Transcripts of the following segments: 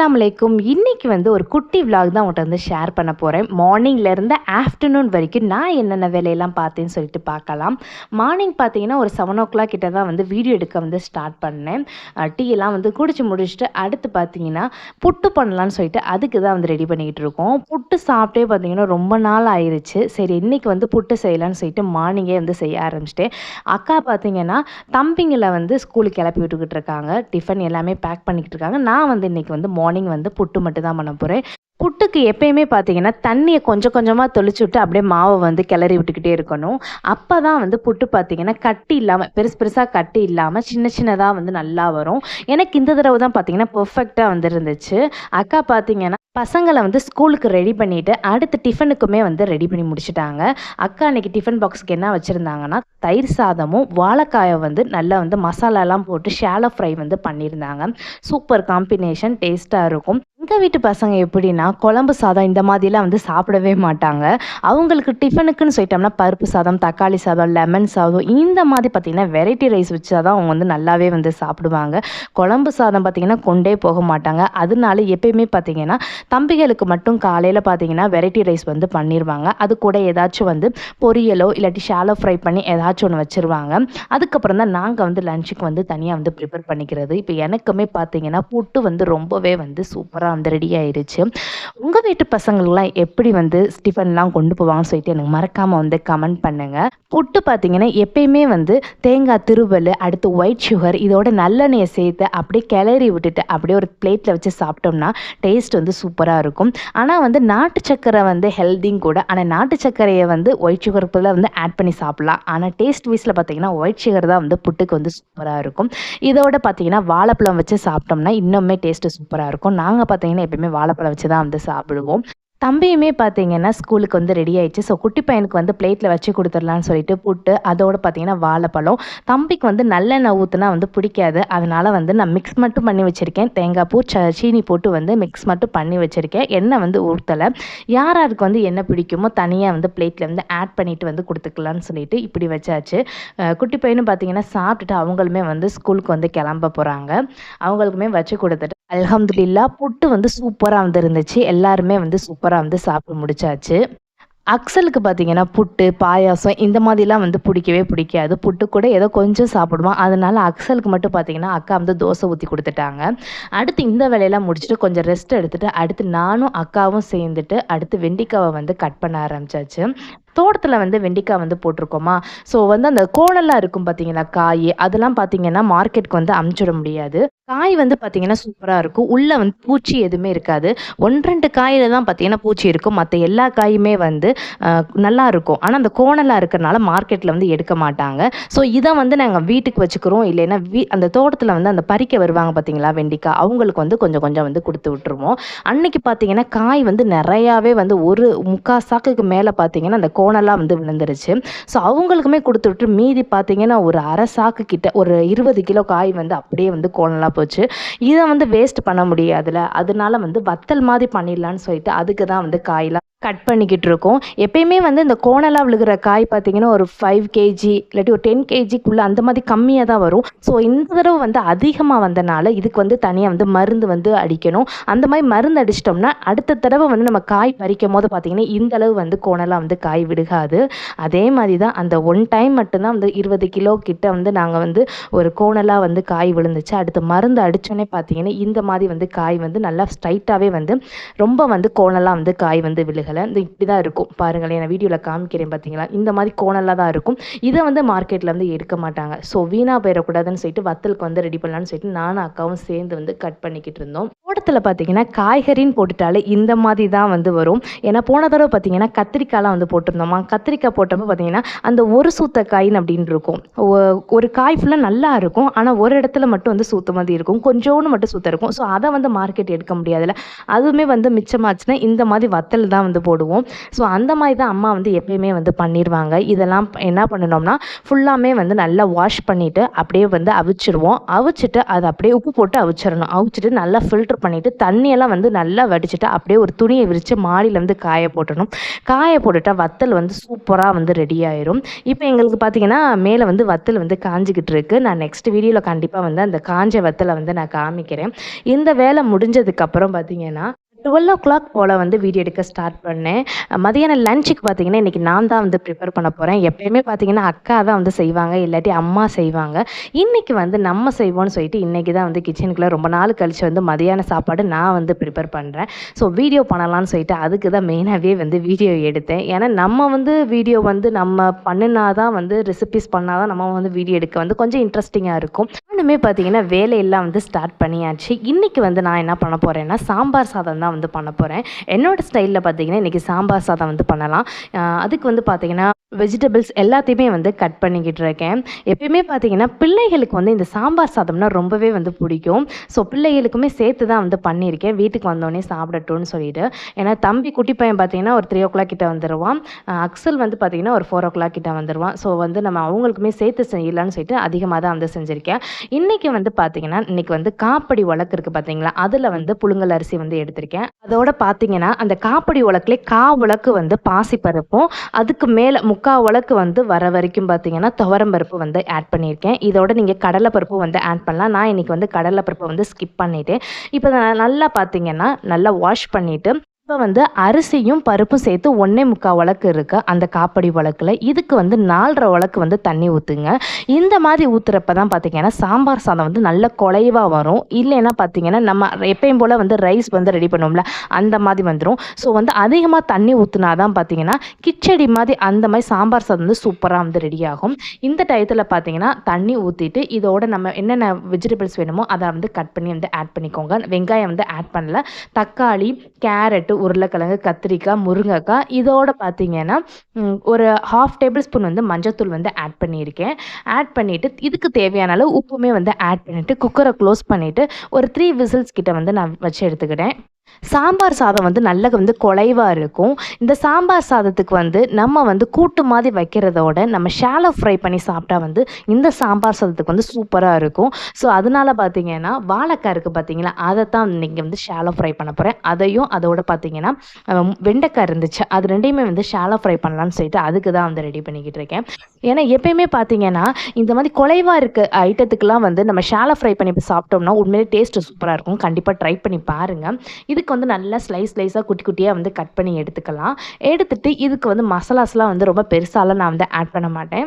அஸ்லாம் வலைக்கும் இன்றைக்கி வந்து ஒரு குட்டி vlog தான் உங்கள்கிட்ட வந்து ஷேர் பண்ண போகிறேன் மார்னிங்லேருந்து ஆஃப்டர்நூன் வரைக்கும் நான் என்னென்ன வேலையெல்லாம் பார்த்தேன்னு சொல்லிட்டு பார்க்கலாம். மார்னிங் பார்த்தீங்கன்னா ஒரு செவன் ஓ கிளாக் கிட்ட தான் வந்து வீடியோ எடுக்க வந்து ஸ்டார்ட் பண்ணேன். டீ எல்லாம் வந்து குடிச்சு முடிச்சுட்டு அடுத்து பார்த்தீங்கன்னா புட்டு பண்ணலான்னு சொல்லிட்டு அதுக்கு தான் வந்து ரெடி பண்ணிக்கிட்டு இருக்கோம். புட்டு சாப்பிட்டே பார்த்தீங்கன்னா ரொம்ப நாள் ஆயிடுச்சு சரி இன்னைக்கு வந்து புட்டு செய்யலான்னு சொல்லிட்டு மார்னிங்கே வந்து செய்ய ஆரம்பிச்சிட்டேன். அக்கா பார்த்தீங்கன்னா தம்பிங்களை வந்து ஸ்கூலுக்கு கிளப்பி விட்டுக்கிட்டு இருக்காங்க. டிஃபன் எல்லாமே பேக் பண்ணிக்கிட்டு இருக்காங்க. நான் வந்து இன்னைக்கு வந்து மார்னிங் மார்னிங் வந்து புட்டு மட்டும் தான் பண்ண போகிறேன் புட்டுக்கு எப்பயுமே பார்த்தீங்கன்னா தண்ணியை கொஞ்சம் கொஞ்சமாக தொளிச்சு விட்டு அப்படியே மாவை வந்து கிளறி விட்டுக்கிட்டே இருக்கணும். அப்போ தான் வந்து புட்டு பார்த்தீங்கன்னா கட்டி இல்லாமல் பெருசு பெருசாக கட்டி இல்லாமல் சின்ன சின்னதாக வந்து நல்லா வரும். எனக்கு இந்த தடவை தான் பார்த்தீங்கன்னா பர்ஃபெக்டாக வந்துருந்துச்சு. அக்கா பார்த்தீங்கன்னா பசங்களை வந்து ஸ்கூலுக்கு ரெடி பண்ணிவிட்டு அடுத்து டிஃபனுக்குமே வந்து ரெடி பண்ணி முடிச்சுட்டாங்க. அக்கா அன்னைக்கு டிஃபன் பாக்ஸுக்கு என்ன வச்சுருந்தாங்கன்னா தயிர் சாதமும் வாழைக்காயை வந்து நல்லா வந்து மசாலாலாம் போட்டு ஷாலோ ஃப்ரை வந்து பண்ணியிருந்தாங்க. சூப்பர் காம்பினேஷன் டேஸ்ட்டாக இருக்கும். எங்கள் வீட்டு பசங்க எப்படின்னா குழம்பு சாதம் இந்த மாதிரிலாம் வந்து சாப்பிடவே மாட்டாங்க. அவங்களுக்கு டிஃபனுக்குன்னு சொல்லிட்டோம்னா பருப்பு சாதம் தக்காளி சாதம் லெமன் சாதம் இந்த மாதிரி பார்த்திங்கன்னா வெரைட்டி ரைஸ் வச்சா தான் அவங்க வந்து நல்லாவே வந்து சாப்பிடுவாங்க. குழம்பு சாதம் பார்த்திங்கன்னா கொண்டே போக மாட்டாங்க. அதனால எப்பயுமே பார்த்திங்கன்னா தம்பிகளுக்கு மட்டும் காலையில் பார்த்தீங்கன்னா வெரைட்டி ரைஸ் வந்து பண்ணிடுவாங்க அது கூட ஏதாச்சும் வந்து பொரியலோ இல்லாட்டி ஷாலோ ஃப்ரை பண்ணி ஏதாச்சும் ஒன்று வச்சுருவாங்க. அதுக்கப்புறம் தான் நாங்கள் வந்து லஞ்சுக்கு வந்து தனியாக வந்து ப்ரிப்பேர் பண்ணிக்கிறது. இப்போ எனக்குமே பார்த்தீங்கன்னா புட்டு வந்து ரொம்பவே வந்து சூப்பராக வந்து ரெடி ஆயிடுச்சு. உங்கள் வீட்டு பசங்களுக்குலாம் எப்படி வந்து ஸ்டிஃபன்லாம் கொண்டு போவாங்கன்னு சொல்லிட்டு எனக்கு மறக்காமல் வந்து கமெண்ட் பண்ணுங்கள் புட்டு பார்த்தீங்கன்னா எப்பயுமே வந்து தேங்காய் திருவல் அடுத்து ஒயிட் சுகர் இதோட நல்லெண்ணெயை சேர்த்து அப்படியே கிளறி விட்டுட்டு அப்படியே ஒரு பிளேட்டில் வச்சு சாப்பிட்டோம்னா டேஸ்ட் வந்து சூப்பராக இருக்கும். ஆனால் வந்து நாட்டு சக்கரை வந்து ஹெல்திங் கூட ஆனால் நாட்டு சர்க்கரையை வந்து ஒயிட் சுகர் வந்து ஆட் பண்ணி சாப்பிட்லாம். ஆனால் டேஸ்ட் வைஸில் பார்த்தீங்கன்னா ஒயிட் சுகர் தான் வந்து புட்டுக்கு வந்து சூப்பராக இருக்கும். இதோட பார்த்தீங்கன்னா வாழைப்பழம் வச்சு சாப்பிட்டோம்னா இன்னுமே டேஸ்ட்டு சூப்பராக இருக்கும். நாங்கள் பார்த்தீங்கன்னா எப்பயுமே வாழைப்பழம் வச்சு தான் வந்து சாப்பிடுவோம். தம்பியுமே பார்த்தீங்கன்னா ஸ்கூலுக்கு வந்து ரெடி ஆயிடுச்சு. ஸோ குட்டி பையனுக்கு வந்து பிளேட்டில் வச்சு கொடுத்துடலான்னு சொல்லிட்டு புட்டு அதோட பார்த்தீங்கன்னா வாழைப்பழம். தம்பிக்கு வந்து நல்லெண்ணெய் ஊற்றுனா வந்து பிடிக்காது. அதனால வந்து நான் மிக்ஸ் மட்டும் பண்ணி வச்சுருக்கேன். தேங்காய் பூ ச சீனி போட்டு வந்து மிக்ஸ் மட்டும் பண்ணி வச்சுருக்கேன். எண்ணெய் வந்து ஊற்றலை யார் யாருக்கு வந்து என்ன பிடிக்குமோ தனியாக வந்து பிளேட்டில் வந்து ஆட் பண்ணிவிட்டு வந்து கொடுத்துக்கலான்னு சொல்லிட்டு இப்படி வச்சாச்சு. குட்டி பையனும் பார்த்தீங்கன்னா சாப்பிட்டுட்டு அவங்களுமே வந்து ஸ்கூலுக்கு வந்து கிளம்ப போகிறாங்க அவங்களுக்குமே வச்சு கொடுத்துட்டு அல்ஹம்துலில்லா புட்டு வந்து சூப்பராக வந்து இருந்துச்சு எல்லாருமே வந்து சூப்பராக வந்து சாப்பிட்டு முடிச்சாச்சு. அக்சலுக்கு பார்த்தீங்கன்னா புட்டு பாயாசம் இந்த மாதிரிலாம் வந்து பிடிக்கவே பிடிக்காது. புட்டு கூட ஏதோ கொஞ்சம் சாப்பிடுவான் அதனால அக்சலுக்கு மட்டும் பார்த்தீங்கன்னா அக்கா வந்து தோசை ஊற்றி கொடுத்துட்டாங்க. அடுத்து இந்த வேலையெல்லாம் முடிச்சுட்டு கொஞ்சம் ரெஸ்ட் எடுத்துட்டு அடுத்து நானும் அக்காவும் சேர்ந்துட்டு அடுத்து வெண்டிக்காவை வந்து கட் பண்ண ஆரம்பிச்சாச்சு. தோட்டத்தில் வந்து வெண்டிக்காய் வந்து போட்டிருக்கோமா? ஸோ வந்து அந்த கோலெல்லாம் இருக்கும் பார்த்தீங்களா காய் அதெல்லாம் பார்த்தீங்கன்னா மார்க்கெட்டுக்கு வந்து அமுச்சிட முடியாது. காய் வந்து பார்த்தீங்கன்னா சூப்பராக இருக்கும். உள்ளே வந்து பூச்சி எதுவுமே இருக்காது. ஒன்று ரெண்டு காயில் தான் பார்த்தீங்கன்னா பூச்சி இருக்கும். மற்ற எல்லா காயுமே வந்து நல்லா இருக்கும். ஆனால் அந்த கோணலாக இருக்கிறனால மார்க்கெட்டில் வந்து எடுக்க மாட்டாங்க. ஸோ இதை வந்து நாங்கள் வீட்டுக்கு வச்சுக்கிறோம். இல்லைன்னா வீ அந்த தோட்டத்தில் வந்து அந்த பறிக்க வருவாங்க பார்த்தீங்களா வெண்டிக்காய் அவங்களுக்கு வந்து கொஞ்சம் கொஞ்சம் வந்து கொடுத்து விட்டுருவோம். அன்னைக்கு பார்த்தீங்கன்னா காய் வந்து நிறையாவே வந்து ஒரு முக்கால் சாக்குக்கு மேலே பார்த்தீங்கன்னா அந்த கோணலாக வந்து விழுந்துருச்சு. ஸோ அவங்களுக்குமே கொடுத்து விட்டு மீதி பார்த்தீங்கன்னா ஒரு அரை சாக்கு கிட்ட ஒரு இருபது கிலோ காய் வந்து அப்படியே வந்து கோணலாக போச்சு. இதை வந்து வேஸ்ட் பண்ண முடியாதுல்ல அதனால வந்து வத்தல் மாதிரி பண்ணிடலான்னு சொல்லிட்டு அதுக்கு தான் வந்து காயெல்லாம் கட் பண்ணிக்கிட்டு இருக்கோம் எப்பயுமே வந்து இந்த கோணலாக விழுகிற காய் பார்த்தீங்கன்னா ஒரு ஃபைவ் கேஜி இல்லாட்டி ஒரு டென் கேஜிக்குள்ளே அந்த மாதிரி கம்மியாக தான் வரும். ஸோ இந்த தடவை வந்து அதிகமாக வந்தனால இதுக்கு வந்து தனியாக வந்து மருந்து வந்து அடிக்கணும். அந்த மாதிரி மருந்து அடிச்சிட்டோம்னா அடுத்த தடவை வந்து நம்ம காய் பறிக்கும் போது பார்த்தீங்கன்னா இந்தளவு வந்து கோணலாக வந்து காய் விடுகாது அதே மாதிரி தான் அந்த ஒன் டைம் மட்டும்தான் வந்து இருபது கிலோ கிட்ட வந்து நாங்கள் வந்து ஒரு கோணலாக வந்து காய் விழுந்துச்சு. அடுத்து மருந்து அடித்தோன்னே பார்த்தீங்கன்னா இந்த மாதிரி வந்து காய் வந்து நல்லா ஸ்ட்ரைட்டாகவே வந்து ரொம்ப வந்து கோணலாக வந்து காய் வந்து விழுகலை இந்த இப்படி தான் இருக்கும். பாருங்களேன் நான் வீடியோவில் காமிக்கிறேன் பார்த்தீங்களா இந்த மாதிரி கோணலாக தான் இருக்கும். இதை வந்து மார்க்கெட்டில் வந்து எடுக்க மாட்டாங்க. ஸோ வீணாக போயிடக்கூடாதுன்னு சொல்லிட்டு வத்தலுக்கு வந்து ரெடி பண்ணலான்னு சொல்லிட்டு நானும் அக்காவும் சேர்ந்து வந்து கட் பண்ணிக்கிட்டு இருந்தோம். தோட்டத்தில் பார்த்தீங்கன்னா காய்கறின்னு போட்டுட்டாலே இந்த மாதிரி தான் வந்து வரும். ஏன்னா போன தடவை பார்த்தீங்கன்னா கத்திரிக்காய்லாம் வந்து போட்டிருந்தோமா? கத்திரிக்காய் போட்டப்போ பார்த்தீங்கன்னா அந்த ஒரு சூத்த காயின் அப்படின்னு இருக்கும். ஒரு காய் ஃபுல்லாக நல்லா இருக்கும். ஆனால் ஒரு இடத்துல மட்டும் வந்து சூத்த மாதிரி இருக்கும். கொஞ்சோன்னு மட்டும் சூத்த இருக்கும். ஸோ அதை வந்து மார்க்கெட் எடுக்க முடியாதுல்ல. அதுவுமே வந்து மிச்சமாச்சுன்னா இந்த மாதிரி வத்தல் தான் வந்து வந்து போடுவோம். ஸோ அந்த மாதிரி தான் அம்மா வந்து எப்பயுமே வந்து பண்ணிடுவாங்க இதெல்லாம் என்ன பண்ணணும்னா ஃபுல்லாமே வந்து நல்லா வாஷ் பண்ணிவிட்டு அப்படியே வந்து அவிச்சிருவோம். அவிச்சிட்டு அதை அப்படியே உப்பு போட்டு அவிச்சிடணும். அவிச்சிட்டு நல்லா ஃபில்டர் பண்ணிவிட்டு தண்ணியெல்லாம் வந்து நல்லா வடிச்சிட்டு அப்படியே ஒரு துணியை விரித்து மாடியில் வந்து காய போட்டணும் காய போட்டுட்டா வத்தல் வந்து சூப்பராக வந்து ரெடி ஆயிரும். இப்போ எங்களுக்கு பார்த்தீங்கன்னா மேலே வந்து வத்தல் வந்து காஞ்சிக்கிட்டு இருக்கு. நான் நெக்ஸ்ட் வீடியோவில் கண்டிப்பாக வந்து அந்த காஞ்ச வத்தலை வந்து நான் காமிக்கிறேன். இந்த வேலை முடிஞ்சதுக்கப்புறம் பார்த்தீங்கன்னா டுவெல் ஓ கிளாக் போல் வந்து வீடியோ எடுக்க ஸ்டார்ட் பண்ணேன். மதியானம் லஞ்சுக்கு பார்த்தீங்கன்னா இன்றைக்கி நான் தான் வந்து ப்ரிப்பேர் பண்ண போகிறேன் எப்பயுமே பார்த்தீங்கன்னா அக்கா தான் வந்து செய்வாங்க இல்லாட்டி அம்மா செய்வாங்க. இன்றைக்கி வந்து நம்ம செய்வோம்னு சொல்லிட்டு இன்றைக்கி தான் வந்து கிச்சனுக்குள்ளே ரொம்ப நாள் கழித்து வந்து மதியான சாப்பாடு நான் வந்து ப்ரிப்பேர் பண்ணுறேன் ஸோ வீடியோ பண்ணலாம்னு சொல்லிட்டு அதுக்கு தான் மெயினாகவே வந்து வீடியோ எடுத்தேன். ஏன்னா நம்ம வந்து வீடியோ வந்து நம்ம பண்ணினா தான் வந்து ரெசிபிஸ் பண்ணால் தான் நம்ம வந்து வீடியோ எடுக்க வந்து கொஞ்சம் இன்ட்ரெஸ்டிங்காக இருக்கும். நானுமே பார்த்தீங்கன்னா வேலையெல்லாம் வந்து ஸ்டார்ட் பண்ணியாச்சு. இன்றைக்கி வந்து நான் என்ன பண்ண போகிறேன்னா சாம்பார் சாதம் தான் வந்து பண்ண போகிறேன் என்னோட ஸ்டைலில் பார்த்தீங்கன்னா இன்றைக்கி சாம்பார் சாதம் வந்து பண்ணலாம். அதுக்கு வந்து பார்த்தீங்கன்னா வெஜிடபிள்ஸ் எல்லாத்தையுமே வந்து கட் பண்ணிக்கிட்டு இருக்கேன். எப்பயுமே பார்த்தீங்கன்னா பிள்ளைகளுக்கு வந்து இந்த சாம்பார் சாதம்னா ரொம்பவே வந்து பிடிக்கும். ஸோ பிள்ளைகளுக்குமே சேர்த்து தான் வந்து பண்ணியிருக்கேன். வீட்டுக்கு வந்தோடனே சாப்பிடட்டும்னு சொல்லிட்டு. ஏன்னா தம்பி குட்டி பையன் பார்த்தீங்கன்னா ஒரு த்ரீ ஓ கிளாக் கிட்ட வந்துடுவான் அக்சல் வந்து பார்த்தீங்கன்னா ஒரு ஃபோர் ஓ கிளாக் கிட்ட வந்துடுவான் ஸோ வந்து நம்ம அவங்களுக்குமே சேர்த்து செய்யலான்னு சொல்லிட்டு அதிகமாக தான் வந்து செஞ்சுருக்கேன். இன்றைக்கி வந்து பார்த்தீங்கன்னா இன்றைக்கி வந்து காப்படி உலக்கு இருக்குது பார்த்தீங்களா அதில் வந்து புழுங்கல் அரிசி வந்து எடுத்திருக்கேன். அதோட பார்த்தீங்கன்னா அந்த காப்படி உலக்குலே கா உலக்கு வந்து பாசிப்பருப்பும் அதுக்கு மேலே முக்கா உலக்கு வந்து வர வரைக்கும் பார்த்தீங்கன்னா துவரம்பருப்பு வந்து ஆட் பண்ணியிருக்கேன். இதோட நீங்கள் கடலைப்பருப்பு வந்து ஆட் பண்ணலாம். நான் இன்றைக்கி வந்து கடலைப்பருப்பை வந்து ஸ்கிப் பண்ணிவிட்டேன் இப்போ நான் நல்லா பார்த்தீங்கன்னா நல்லா வாஷ் பண்ணிவிட்டு இப்போ வந்து அரிசியும் பருப்பும் சேர்த்து ஒன்றே முக்கால் உலக்கு இருக்குது அந்த காப்படி உலக்கில் இதுக்கு வந்து நாலரை உலக்கு வந்து தண்ணி ஊற்றுங்க இந்த மாதிரி ஊற்றுறப்ப தான் பார்த்தீங்கன்னா சாம்பார் சாதம் வந்து நல்ல குலைவாக வரும். இல்லைன்னா பார்த்தீங்கன்னா நம்ம எப்பயும் போல் வந்து ரைஸ் வந்து ரெடி பண்ணுவோம்ல அந்த மாதிரி வந்துடும் ஸோ வந்து அதிகமாக தண்ணி ஊற்றுனா தான் பார்த்தீங்கன்னா கிச்சடி மாதிரி அந்த மாதிரி சாம்பார் சாதம் வந்து சூப்பராக வந்து ரெடி ஆகும். இந்த டயத்தில் பார்த்தீங்கன்னா தண்ணி ஊற்றிட்டு இதோட நம்ம என்னென்ன வெஜிடபிள்ஸ் வேணுமோ அதை வந்து கட் பண்ணி வந்து ஆட் பண்ணிக்கோங்க. வெங்காயம் வந்து ஆட் பண்ணல. தக்காளி கேரட்டு உருளைக்கிழங்கு கத்திரிக்காய் முருங்கைக்காய். இதோட பார்த்தீங்கன்னா ஒரு ஹாஃப் டேபிள் ஸ்பூன் வந்து மஞ்சத்தூள் வந்து ஆட் பண்ணியிருக்கேன். ஆட் பண்ணிவிட்டு இதுக்கு தேவையான அளவு உப்புமே வந்து ஆட் பண்ணிவிட்டு குக்கரை க்ளோஸ் பண்ணிவிட்டு ஒரு த்ரீ விசில்ஸ் கிட்ட வந்து நான் வச்சு எடுத்துக்கிட்டேன். சாம்பார் சாதம் வந்து நல்ல வந்து குலைவாக இருக்கும். இந்த சாம்பார் சாதத்துக்கு வந்து நம்ம வந்து கூட்டு மாதிரி வைக்கிறதோட நம்ம ஷாலோ ஃப்ரை பண்ணி சாப்பிட்டா வந்து இந்த சாம்பார் சாதத்துக்கு வந்து சூப்பராக இருக்கும். ஸோ அதனால பார்த்தீங்கன்னா வாழைக்காய் இருக்குது பார்த்தீங்களா அதை தான் நீங்கள் வந்து ஷாலோ ஃப்ரை பண்ண போகிறேன் அதையும் அதோட பார்த்தீங்கன்னா வெண்டைக்காய் இருந்துச்சு அது ரெண்டையுமே வந்து ஷாலோ ஃப்ரை பண்ணலாம்னு சொல்லிட்டு அதுக்கு தான் வந்து ரெடி பண்ணிக்கிட்டு இருக்கேன். ஏன்னா எப்பயுமே பார்த்தீங்கன்னா இந்த மாதிரி குலைவாக இருக்க ஐட்டத்துக்கெலாம் வந்து நம்ம ஷாலோ ஃப்ரை பண்ணி சாப்பிட்டோம்னா உண்மையிலே டேஸ்ட்டு சூப்பராக இருக்கும். கண்டிப்பாக ட்ரை பண்ணி பாருங்கள் இதுக்கு வந்து நல்லா ஸ்லைஸ் ஸ்லைஸாக குட்டி குட்டியாக வந்து கட் பண்ணி எடுத்துக்கலாம். எடுத்துட்டு இதுக்கு வந்து மசாலாஸ்லாம் வந்து ரொம்ப பெருசாலாம் நான் வந்து ஆட் பண்ண மாட்டேன்.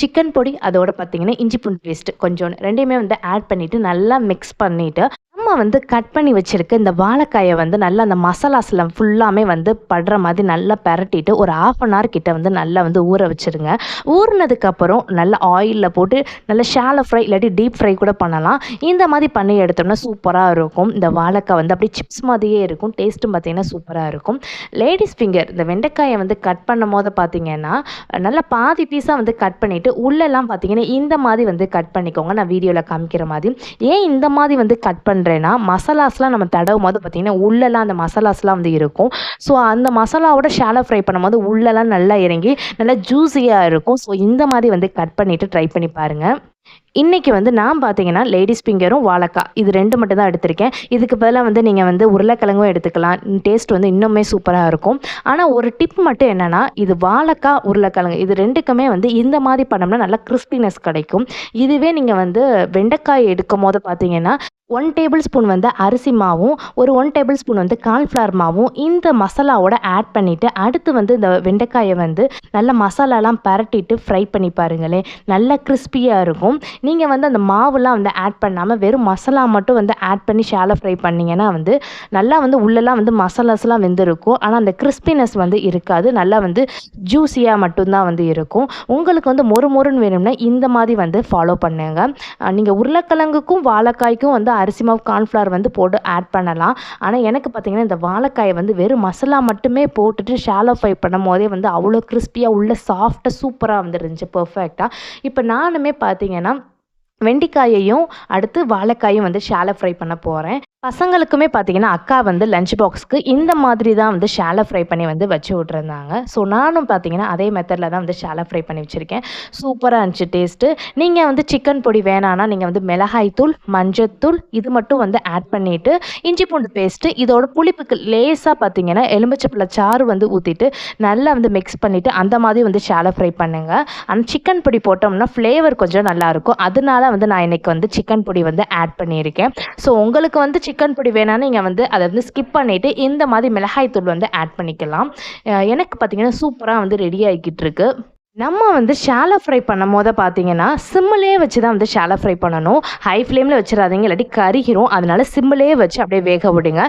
சிக்கன் பொடி அதோட பார்த்தீங்கன்னா இஞ்சி பூண்டு பேஸ்ட்டு கொஞ்சோண்டு. ரெண்டையுமே வந்து ஆட் பண்ணிவிட்டு நல்லா மிக்ஸ் பண்ணிவிட்டு நம்ம வந்து கட் பண்ணி வச்சுருக்க இந்த வாழைக்காயை வந்து நல்லா அந்த மசாலாஸில் ஃபுல்லாமே வந்து படுற மாதிரி நல்லா பரட்டிட்டு ஒரு ஆஃப் அன் ஹவர் கிட்ட வந்து நல்லா வந்து ஊற வச்சுருங்க. ஊறினதுக்கப்புறம் நல்லா ஆயிலில் போட்டு நல்லா ஷாலோ ஃப்ரை இல்லாட்டி டீப் ஃப்ரை கூட பண்ணலாம். இந்த மாதிரி பண்ணி எடுத்தோம்னா சூப்பராக இருக்கும். இந்த வாழைக்காய் வந்து அப்படியே சிப்ஸ் மாதிரியே இருக்கும். டேஸ்ட்டும் பார்த்தீங்கன்னா சூப்பராக இருக்கும். லேடிஸ் ஃபிங்கர் இந்த வெண்டைக்காயை வந்து கட் பண்ணும் போது பார்த்தீங்கன்னா நல்லா பாதி பீஸாக வந்து கட் பண்ணிவிட்டு உள்ளெல்லாம் பார்த்தீங்கன்னா இந்த மாதிரி வந்து கட் பண்ணிக்கோங்க. நான் வீடியோவில் காமிக்கிற மாதிரி. ஏன் இந்த மாதிரி வந்து கட் பண்ணுறேன் பண்ணுறேன்னா மசாலாஸ்லாம் நம்ம தடவும் போது பார்த்திங்கன்னா உள்ளெல்லாம் அந்த மசாலாஸ்லாம் வந்து இருக்கும். ஸோ அந்த மசாலாவோட ஷாலோ ஃப்ரை பண்ணும்போது உள்ளெல்லாம் நல்லா இறங்கி நல்லா ஜூஸியாக இருக்கும். ஸோ இந்த மாதிரி வந்து கட் பண்ணிவிட்டு ட்ரை பண்ணி பாருங்கள் இன்றைக்கி வந்து நான் பார்த்தீங்கன்னா லேடிஸ் ஃபிங்கரும் வாழைக்காய் இது ரெண்டு மட்டும் தான் எடுத்திருக்கேன். இதுக்கு பதிலாக வந்து நீங்கள் வந்து உருளைக்கிழங்கும் எடுத்துக்கலாம். டேஸ்ட் வந்து இன்னுமே சூப்பராக இருக்கும். ஆனால் ஒரு டிப் மட்டும் என்னென்னா இது வாழைக்காய் உருளைக்கிழங்கு இது ரெண்டுக்குமே வந்து இந்த மாதிரி பண்ணோம்னா நல்லா கிறிஸ்பினஸ் கிடைக்கும். இதுவே நீங்கள் வந்து வெண்டைக்காய் எடுக்கும் போது பார்த்தீங்கன்னா ஒன் டேபிள் ஸ்பூன் வந்து அரிசி மாவும் ஒரு ஒன் டேபிள் ஸ்பூன் வந்து கார்ன்ஃப்ளவர் மாவும் இந்த மசாலாவோட ஆட் பண்ணிவிட்டு அடுத்து வந்து இந்த வெண்டைக்காயை வந்து நல்லா மசாலாலாம் பரட்டிட்டு ஃப்ரை பண்ணி பாருங்களேன். நல்லா கிறிஸ்பியாக இருக்கும். நீங்கள் வந்து அந்த மாவுலாம் வந்து ஆட் பண்ணாமல் வெறும் மசாலா மட்டும் வந்து ஆட் பண்ணி ஷாலோ ஃப்ரை பண்ணிங்கன்னா வந்து நல்லா வந்து உள்ளெல்லாம் வந்து மசாலாஸ்லாம் வெந்திருக்கும். ஆனால் அந்த கிறிஸ்பினஸ் வந்து இருக்காது. நல்லா வந்து ஜூஸியாக மட்டும்தான் வந்து இருக்கும். உங்களுக்கு வந்து மொறு மொறுன்னு வேணும்னா இந்த மாதிரி வந்து ஃபாலோ பண்ணுங்க. நீங்கள் உருளைக்கிழங்குக்கும் வாழைக்காய்க்கும் வந்து அரிசி மாவு கார்ன்ஃப்ளவர் வந்து போட்டு ஆட் பண்ணலாம். ஆனால் எனக்கு பார்த்தீங்கன்னா இந்த வாழைக்காயை வந்து வெறும் மசாலா மட்டுமே போட்டுட்டு ஷாலோ ஃப்ரை பண்ணும் போதே வந்து அவ்வளோ கிறிஸ்பியாக உள்ள சாஃப்டாக சூப்பராக வந்து இருந்துச்சு பர்ஃபெக்டாக இப்போ நானுமே பார்த்தீங்கன்னா வெண்டைக்காயையும் அடுத்து வாழைக்காயும் வந்து ஷாலோ ஃப்ரை பண்ண போகிறேன் பசங்களுக்குமே பார்த்தீங்கன்னா அக்கா வந்து லஞ்ச் பாக்ஸ்க்கு இந்த மாதிரி தான் வந்து ஷேலை ஃப்ரை பண்ணி வந்து வச்சு விட்ருந்தாங்க ஸோ நானும் பார்த்தீங்கன்னா அதே மெத்தடில் தான் வந்து ஷாலை ஃப்ரை பண்ணி வச்சுருக்கேன். சூப்பராக இருந்துச்சு டேஸ்ட்டு நீங்கள் வந்து சிக்கன் பொடி வேணான்னா நீங்கள் வந்து மிளகாய்த்தூள் மஞ்சத்தூள் இது மட்டும் வந்து ஆட் பண்ணிவிட்டு இஞ்சி பூண்டு பேஸ்ட்டு இதோட புளிப்புக்கு லேசாக பார்த்தீங்கன்னா எலுமிச்சப்பழ சாறு வந்து ஊற்றிட்டு நல்லா வந்து மிக்ஸ் பண்ணிவிட்டு அந்த மாதிரி வந்து ஷேலை ஃப்ரை பண்ணுங்கள் ஆனால் சிக்கன் பொடி போட்டோம்னா ஃப்ளேவர் கொஞ்சம் நல்லாயிருக்கும் அதனால வந்து நான் இன்றைக்கி வந்து சிக்கன் பொடி வந்து ஆட் பண்ணியிருக்கேன். ஸோ உங்களுக்கு வந்து சிக்கன் சிக்கன் பொடி வேணாலும் நீங்கள் வந்து அதை வந்து ஸ்கிப் பண்ணிவிட்டு இந்த மாதிரி மிளகாய் தூள் வந்து ஆட் பண்ணிக்கலாம். எனக்கு பார்த்தீங்கன்னா சூப்பராக வந்து ரெடி ஆகிக்கிட்டு இருக்குது நம்ம வந்து ஷாலோ ஃப்ரை பண்ணும் போது பார்த்தீங்கன்னா சிம்மிலே வச்சு தான் வந்து ஷாலோ ஃப்ரை பண்ணணும். ஹை ஃப்ளேமில் வச்சிடாதீங்க இல்லாட்டி கருகிரும். அதனால சிம்மிலே வச்சு அப்படியே வேக விடுங்க.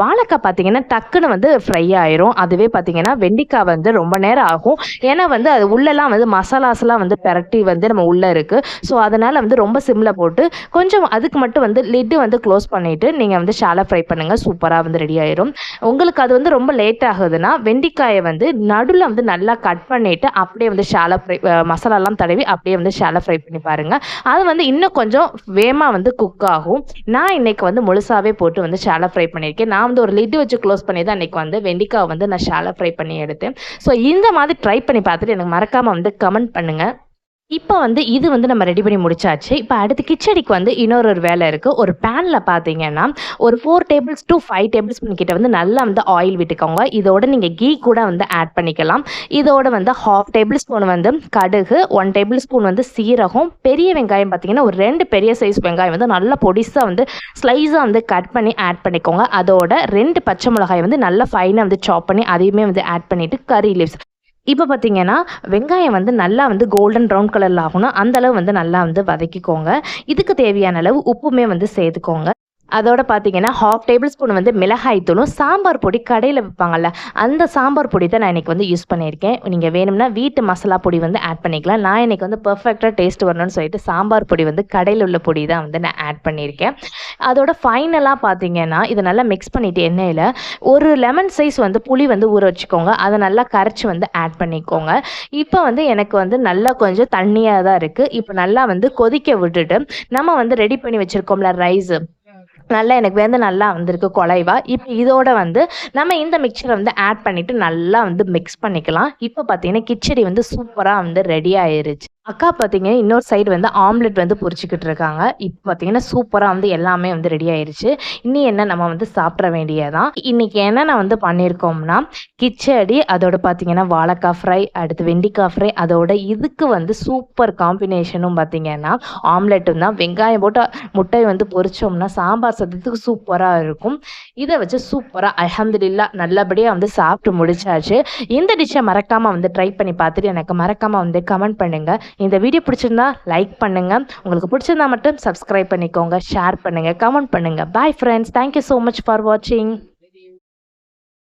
வாழைக்காய் பார்த்தீங்கன்னா டக்குன்னு வந்து ஃப்ரை ஆயிரும். அதுவே பார்த்தீங்கன்னா வெண்டிக்காய் வந்து ரொம்ப நேரம் ஆகும். ஏன்னா வந்து அது உள்ளெல்லாம் வந்து மசாலாஸ்லாம் வந்து பெரட்டி வந்து நம்ம உள்ளே இருக்குது ஸோ அதனால் வந்து ரொம்ப சிம்மில் போட்டு கொஞ்சம் அதுக்கு மட்டும் வந்து லிட்டு வந்து க்ளோஸ் பண்ணிவிட்டு நீங்கள் வந்து ஷாலோ ஃப்ரை பண்ணுங்கள் சூப்பராக வந்து ரெடி ஆயிரும். உங்களுக்கு அது வந்து ரொம்ப லேட் ஆகுதுன்னா வெண்டிக்காயை வந்து நடுவில் வந்து நல்லா கட் பண்ணிவிட்டு அப்படியே வந்து ஷாலோ ஃப்ரை மசாலாலாம் தடவி அப்படியே வந்து ஷேலை ஃப்ரை பண்ணி பாருங்கள் அது வந்து இன்னும் கொஞ்சம் வேகமாக வந்து குக் ஆகும். நான் இன்னைக்கு வந்து முழுசாகவே போட்டு வந்து ஷேலை ஃப்ரை பண்ணியிருக்கேன். நான் வந்து ஒரு லிட்டு வச்சு க்ளோஸ் பண்ணி தான் இன்னைக்கு வந்து வெண்டிக்காய் வந்து நான் ஷாலை ஃப்ரை பண்ணி எடுத்தேன். ஸோ இந்த மாதிரி ட்ரை பண்ணி பார்த்துட்டு எனக்கு மறக்காமல் வந்து கமெண்ட் பண்ணுங்கள் இப்போ வந்து இது வந்து நம்ம ரெடி பண்ணி முடிச்சாச்சு. இப்போ அடுத்து கிச்சடிக்கு வந்து இன்னொரு ஒரு வேலை இருக்குது ஒரு பேனில் பார்த்தீங்கன்னா ஒரு four tables to five tablespoon கிட்ட வந்து நல்லா வந்து ஆயில் விட்டுக்கோங்க. இதோட நீங்கள் கீ கூட வந்து ஆட் பண்ணிக்கலாம். இதோட வந்து ஹாஃப் டேபிள் ஸ்பூன் வந்து கடுகு ஒன் டேபிள் ஸ்பூன் வந்து சீரகம். பெரிய வெங்காயம் பார்த்தீங்கன்னா ஒரு ரெண்டு பெரிய சைஸ் வெங்காயம் வந்து நல்லா பொடிசாக வந்து ஸ்லைஸாக வந்து கட் பண்ணி ஆட் பண்ணிக்கோங்க. அதோட ரெண்டு பச்சை மிளகாய் வந்து நல்லா ஃபைனாக வந்து சாப் பண்ணி அதையுமே வந்து ஆட் பண்ணிவிட்டு கறி லீவ்ஸ் இப்போ பார்த்தீங்கன்னா வெங்காயம் வந்து நல்லா வந்து கோல்டன் ப்ரௌன் கலரில் ஆகணும் அந்த அளவு வந்து நல்லா வந்து வதக்கிக்கோங்க. இதுக்கு தேவையான அளவு உப்புமே வந்து சேர்த்துக்கோங்க. அதோட பார்த்தீங்கன்னா ஹாஃப் டேபிள் ஸ்பூன் வந்து மிளகாய் தூளும் சாம்பார் பொடி கடையில் விற்பாங்கல்ல அந்த சாம்பார் பொடி தான் நான் இன்றைக்கி வந்து யூஸ் பண்ணியிருக்கேன். நீங்கள் வேணும்னா வீட்டு மசாலா பொடி வந்து ஆட் பண்ணிக்கலாம். நான் இன்றைக்கி வந்து பர்ஃபெக்டாக டேஸ்ட் வரணும்னு சொல்லிட்டு சாம்பார் பொடி வந்து கடையில் உள்ள பொடி தான் வந்து நான் ஆட் பண்ணியிருக்கேன். அதோட ஃபைனலாக பார்த்தீங்கன்னா இதை நல்லா மிக்ஸ் பண்ணிவிட்டு எண்ணெயில் ஒரு லெமன் சைஸ் வந்து புளி வந்து ஊற வச்சுக்கோங்க. அதை நல்லா கரைச்சி வந்து ஆட் பண்ணிக்கோங்க. இப்போ வந்து எனக்கு வந்து நல்லா கொஞ்சம் தண்ணியாக தான் இருக்குது இப்போ நல்லா வந்து கொதிக்க விட்டுட்டு நம்ம வந்து ரெடி பண்ணி வச்சுருக்கோம்ல ரைஸு நல்லா எனக்கு வந்து நல்லா வந்திருக்கு குலைவா. இப்போ இதோட வந்து நம்ம இந்த மிக்சரை வந்து ஆட் பண்ணிவிட்டு நல்லா வந்து மிக்ஸ் பண்ணிக்கலாம். இப்போ பார்த்தீங்கன்னா கிச்சடி வந்து சூப்பராக வந்து ரெடி ஆயிருச்சு. அக்கா பார்த்தீங்கன்னா இன்னொரு சைடு வந்து ஆம்லெட் வந்து பொறிச்சிக்கிட்டு இருக்காங்க. இப்போ பார்த்தீங்கன்னா சூப்பராக வந்து எல்லாமே வந்து ரெடி ஆயிருச்சு. இனி என்ன நம்ம வந்து சாப்பிட வேண்டியதான் இன்னைக்கு என்னென்ன வந்து பண்ணியிருக்கோம்னா கிச்சடி அதோட பார்த்தீங்கன்னா வாழைக்காய் ஃப்ரை அடுத்து வெண்டிக்காய் ஃப்ரை அதோட இதுக்கு வந்து சூப்பர் காம்பினேஷனும் பார்த்தீங்கன்னா ஆம்லெட்டும் தான். வெங்காயம் போட்டு முட்டை வந்து பொரிச்சோம்னா சாம்பார் சத்தத்துக்கு சூப்பராக இருக்கும். இதை வச்சு சூப்பராக அஹமதுல்லா நல்லபடியாக வந்து சாப்பிட்டு முடிச்சாச்சு. இந்த டிஷ்ஷை மறக்காமல் வந்து ட்ரை பண்ணி பார்த்துட்டு எனக்கு மறக்காமல் வந்து கமெண்ட் பண்ணுங்கள் இந்த வீடியோ பிடிச்சிருந்தா லைக் பண்ணுங்கள் உங்களுக்கு பிடிச்சிருந்தா மட்டும் சப்ஸ்கிரைப் பண்ணிக்கோங்க ஷேர் பண்ணுங்கள் கமெண்ட் பண்ணுங்கள் bye friends thank you so much for வாட்சிங்